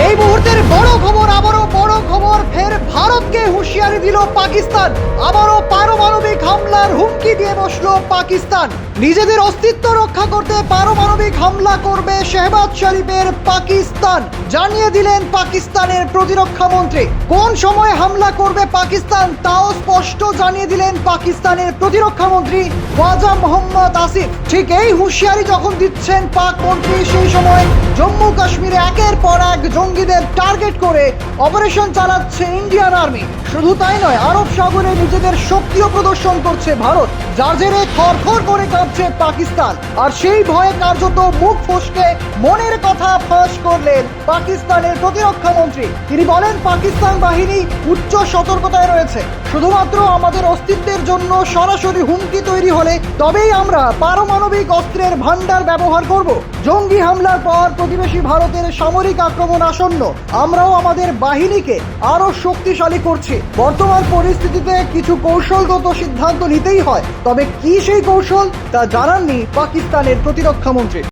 এই মুহূর্তের বড় খবর আবারও বড় খবর ফের ভারতকে হুঁশিয়ারি দিল পাকিস্তান। আবারও পারমাণবিক পাকিস্তান। নিজেদের অস্তিত্ব রক্ষা করতে পারমাণবিক হামলা করবে শেহবাজ শরীফের পাকিস্তান। জানিয়ে দিলেন পাকিস্তানের প্রতিরক্ষা মন্ত্রী। কোন সময় হামলা করবে পাকিস্তান তাও স্পষ্ট জানিয়ে দিলেন পাকিস্তানের প্রতিরক্ষা মন্ত্রী ওয়াজা মোহাম্মদ আসিফ। ঠিক এই হুঁশিয়ারি যখন দিচ্ছেন পাক মন্ত্রী, সেই সময় জম্মু কাশ্মীরে একের পর এক জঙ্গিদের টার্গেট করে অপারেশন চালাচ্ছে ইন্ডিয়ান আর্মি। শুধু তাই নয়, আরব সাগরে নিজেদের শক্তিও প্রদর্শন করছে ভারত। যার জেরে করে কাঁপছে পাকিস্তান। আর সেই ভয়ে কার্যত মুখ ফসকে মনের কথা ফাঁস করলেন পাকিস্তানের প্রতিরক্ষা মন্ত্রী। তিনি বলেন, পাকিস্তান বাহিনী উচ্চ সতর্কতায় রয়েছে। শুধুমাত্র আমাদের অস্তিত্বের জন্য সরাসরি হুমকি তৈরি হলে তবেই আমরা পারমাণবিক অস্ত্রের ভান্ডার ব্যবহার করব। জঙ্গি হামলার পর প্রতিবেশী ভারতের সামরিক আক্রমণ আসন্ন। আমরাও আমাদের বাহিনীকে আরও শক্তিশালী করছি। বর্তমান পরিস্থিতিতে কিছু কৌশলগত সিদ্ধান্ত নিতেই হয়। তবে কি সেই কৌশল তা জানাননি পাকিস্তানের প্রতিরক্ষা মন্ত্রী।